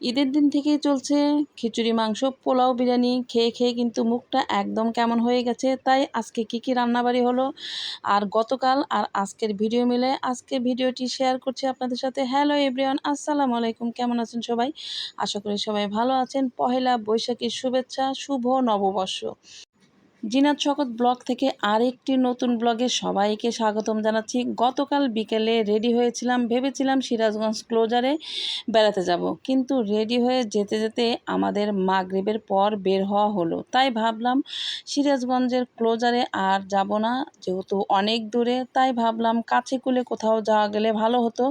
ঈদের দিন থেকেই চলছে খিচুড়ি, মাংস, পোলাও, বিরিয়ানি। খেয়ে খেয়ে কিন্তু মুখটা একদম কেমন হয়ে গেছে। তাই আজকে কি কি রান্নাবাড়ি হলো আর গতকাল আর আজকের ভিডিও মিলে আজকে ভিডিওটি শেয়ার করছি আপনাদের সাথে। হ্যালো এভরিওয়ান, আসসালামু আলাইকুম। কেমন আছেন সবাই? আশা করি সবাই ভালো আছেন। পহেলা বৈশাখীর শুভেচ্ছা, শুভ নববর্ষ। জিনাত শকত ব্লগ থেকে আরেকটি নতুন ব্লগে সবাইকে স্বাগতম জানাচ্ছি। গতকাল বিকেলে রেডি হয়েছিলাম, ভেবেছিলাম সিরাজগঞ্জ ক্লোজারে বেড়াতে যাব। কিন্তু রেডি হয়ে যেতে যেতে আমাদের মাগরিবের পর বের হওয়া হলো। তাই ভাবলাম সিরাজগঞ্জের ক্লোজারে আর যাব না, যেহেতু অনেক দূরে। তাই ভাবলাম কাছে কুলে কোথাও যাওয়া গেলে ভালো হতো।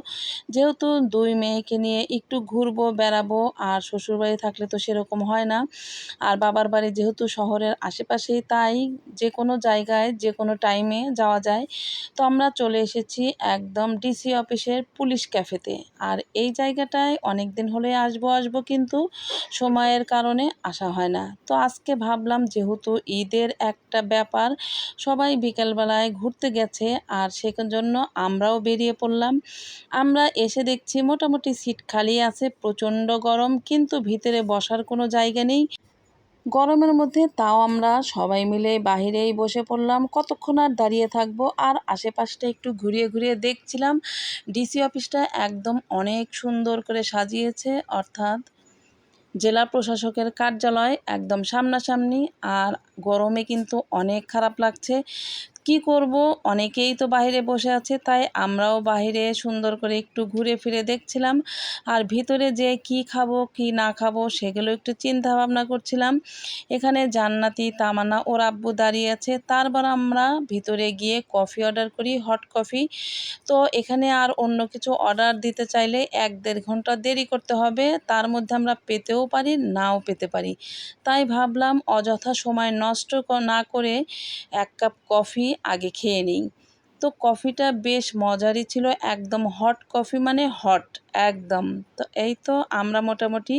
যেহেতু দুই মেয়েকে নিয়ে একটু ঘুরবো, বেড়াবো, আর শ্বশুরবাড়ি থাকলে তো সেরকম হয় না। আর বাবার বাড়ি যেহেতু শহরের আশেপাশেই তাই যে কোনো জায়গায় যে কোনো টাইমে যাওয়া যায়। তো আমরা চলে এসেছি একদম ডিসি অফিসের পুলিশ ক্যাফেতে আর এই জায়গাটায় অনেক দিন হলে আসব আসব কিন্তু সময়ের কারণে আসা হয় না। তো আজকে ভাবলাম যেহেতু ঈদের একটা ব্যাপার, সবাই বিকেলবেলায় ঘুরতে গেছে আর সে জন্য আমরাও বেরিয়ে পড়লাম। আমরা এসে দেখছি মোটামুটি সিট খালি আছে, প্রচণ্ড গরম, কিন্তু ভিতরে বসার কোনো জায়গা নেই। গরমের মধ্যে তাও আমরা সবাই মিলে বাহিরেই বসে পড়লাম। কতক্ষণ আর দাঁড়িয়ে থাকব? আর আশেপাশটা একটু ঘুরিয়ে ঘুরিয়ে দেখছিলাম। ডিসি অফিসটা একদম অনেক সুন্দর করে সাজিয়েছে, অর্থাৎ জেলা প্রশাসকের কার্যালয় একদম সামনাসামনি, আর গরমে কিন্তু অনেক খারাপ লাগছে। কি করব? অনেকেই তো বাইরে বসে আছে, তাই আমরাও বাইরে সুন্দর করে একটু ঘুরে ফিরে দেখছিলাম। আর ভিতরে যে কি খাব, কি না খাব, সেগুলো একটু চিন্তা ভাবনা করছিলাম। এখানে জান্নাতি তামান্না ওর আব্বু দাঁড়িয়ে আছে, তারপর আমরা ভিতরে গিয়ে কফি অর্ডার করি, হট কফি। তো এখানে আর অন্য কিছু অর্ডার দিতে চাইলে এক দেড় ঘণ্টা দেরি করতে হবে, তার মধ্যে আমরা পেতেও পারি, নাও পেতে পারি। তাই ভাবলাম অযথা সময় নষ্ট না করে এক কাপ কফি আগে খেয়ে নিই। তো কফিটা বেশ মজারই ছিল, একদম হট কফি মানে হট একদম। তো এই তো আমরা মোটামুটি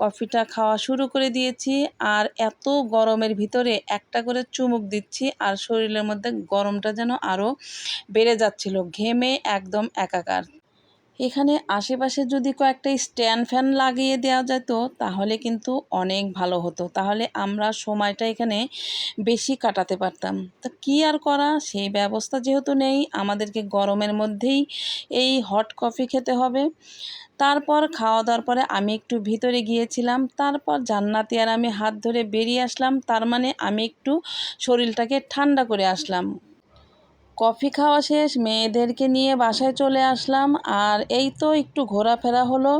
কফিটা খাওয়া শুরু করে দিয়েছি আর এত গরমের ভিতরে একটা করে চুমুক দিচ্ছি আর শরীরের মধ্যে গরমটা যেন আরও বেড়ে যাচ্ছিল, ঘেমে একদম একাকার। এখানে আশেপাশে যদি কয়েকটা স্ট্যান্ড ফ্যান লাগিয়ে দেওয়া যেত, তাহলে কিন্তু অনেক ভালো হতো। তাহলে আমরা সময়টা এখানে বেশি কাটাতে পারতাম। তো কী আর করা? সেই ব্যবস্থা যেহেতু নেই, আমাদেরকে গরমের মধ্যেই এই হট কফি খেতে হবে। তারপর খাওয়া দাওয়ার পরে আমি একটু ভিতরে গিয়েছিলাম। তারপর জান্নাতি আর আমি হাত ধরে বেরিয়ে আসলাম। তার মানে আমি একটু শরীরটাকে ঠান্ডা করে আসলাম। কফি খাওয়া শেষ, মেয়েদেরকে নিয়ে বাসায় চলে আসলাম। আর এই তো একটু ঘোরাফেরা হলো।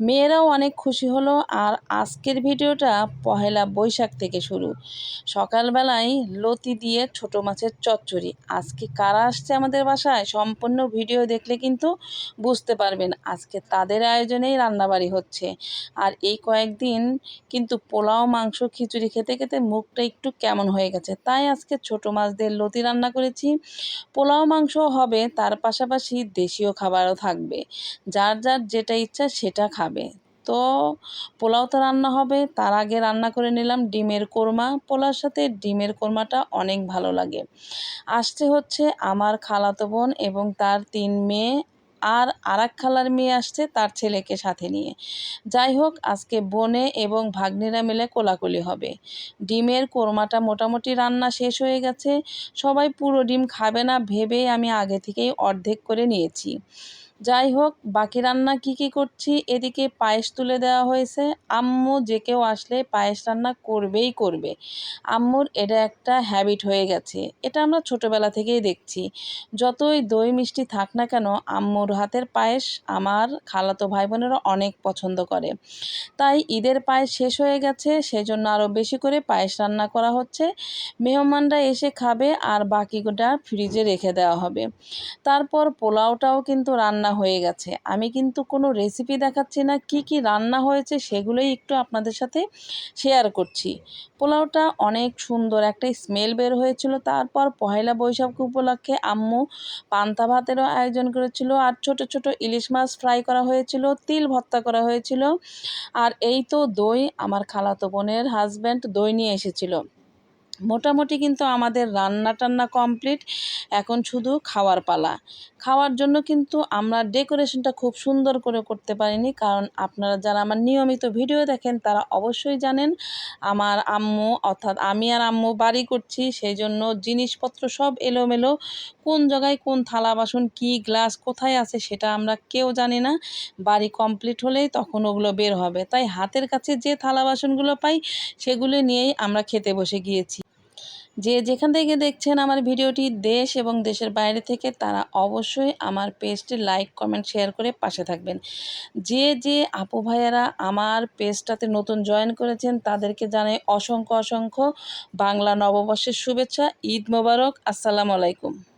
মেয়েরাও অনেক খুশি হলো। আর আজকের ভিডিওটা পহেলা বৈশাখ থেকে শুরু। সকালবেলায় লতি দিয়ে ছোট মাছের চচ্চড়ি। আজকে কারা আসছে আমাদের বাসায়? সম্পূর্ণ ভিডিও দেখলে কিন্তু বুঝতে পারবেন। আজকে তাদের আয়োজনেই রান্নাবাড়ি হচ্ছে। আর এই কয়েকদিন কিন্তু পোলাও, মাংস, খিচুড়ি খেতে খেতে মুখটা একটু কেমন হয়ে গেছে। তাই আজকে ছোট মাছদের লতি রান্না করেছি। পোলাও মাংস হবে, তার পাশাপাশি দেশীয় খাবারও থাকবে। যার যার যেটা ইচ্ছা সেটা খাবে। তো পোলাও তো রান্না হবে, তার আগে রান্না করে নিলাম ডিমের কোরমা। পোলার সাথে ডিমের কোরমাটা অনেক ভালো লাগে। আসতে হচ্ছে আমার খালাতো বোন এবং তার তিন মেয়ে আর আরাক খালার মেয়ে আসছে তার ছেলেকে সাথে নিয়ে। যাই হোক, আজকে বনে এবং ভাগ্নিরা মিলে কোলাকুলি হবে। ডিমের কোরমাটা মোটামুটি রান্না শেষ হয়ে গেছে। সবাই পুরো ডিম খাবে না ভেবেই আমি আগে থেকেই অর্ধেক করে নিয়েছি। যাই হোক, বাকি রান্না কি কি করছি এদিকে পায়েস তুলে দেওয়া হয়েছে। আম্মু যে কেউ আসলে পায়েস রান্না করবেই করবে। আম্মুর এটা একটা হ্যাবিট হয়ে গেছে। এটা আমরা ছোটোবেলা থেকেই দেখছি। যতই দই মিষ্টি থাক না কেন, আম্মুর হাতের পায়েস আমার খালাতো ভাই বোনেরা অনেক পছন্দ করে। তাই ঈদের পায়েস শেষ হয়ে গেছে, সেজন্য আরও বেশি করে পায়েস রান্না করা হচ্ছে। মেহমানরা এসে খাবে আর বাকিটা ফ্রিজে রেখে দেওয়া হবে। তারপর পোলাওটাও কিন্তু রান্না হয়ে গেছে। আমি কিন্তু কোনো রেসিপি দেখাচ্ছি না, কি কি রান্না হয়েছে সেগুলোই একটু আপনাদের সাথে শেয়ার করছি। পোলাওটা অনেক সুন্দর, একটা স্মেল বের হয়েছিল। তারপর পহেলা বৈশাখ উপলক্ষে আম্মু পান্তা ভাতেরও আয়োজন করেছিল আর ছোট ছোট ইলিশ মাছ ফ্রাই করা হয়েছিল, তিল ভর্তা করা হয়েছিল। আর এই তো দই, আমার খালাতো বোনের হাজব্যান্ড দই নিয়ে এসেছিল। মোটামুটি কিন্তু আমাদের রান্না টান্না কমপ্লিট এখন শুধু খাওয়ার পালা। খাওয়ার জন্য কিন্তু আমরা ডেকোরেশনটা খুব সুন্দর করে করতে পারিনি, কারণ আপনারা যারা আমার নিয়মিত ভিডিও দেখেন, তারা অবশ্যই জানেন, আমার আম্মু অর্থাৎ আমি আর আম্মু বাড়ি করছি সেই জন্য জিনিসপত্র সব এলোমেলো। কোন জায়গায় কোন থালা বাসন, কি গ্লাস কোথায় আছে সেটা আমরা কেউ জানি না। বাড়ি কমপ্লিট হলেই তখন ওগুলো বের হবে। তাই হাতের কাছে যে থালা বাসনগুলো পাই, সেগুলো নিয়েই আমরা খেতে বসে গিয়েছি। যে যেখান থেকে দেখছেন আমার ভিডিওটি দেশ এবং দেশের বাইরে থেকে, তারা অবশ্যই আমার পেজটি লাইক, কমেন্ট, শেয়ার করে পাশে থাকবেন। যে যে আপু ভাইয়ারা আমার পেজটাতে নতুন জয়েন করেছেন, তাদেরকে জানাই অসংখ্য অসংখ্য বাংলা নববর্ষের শুভেচ্ছা, ঈদ মোবারক, আসসালামু আলাইকুম।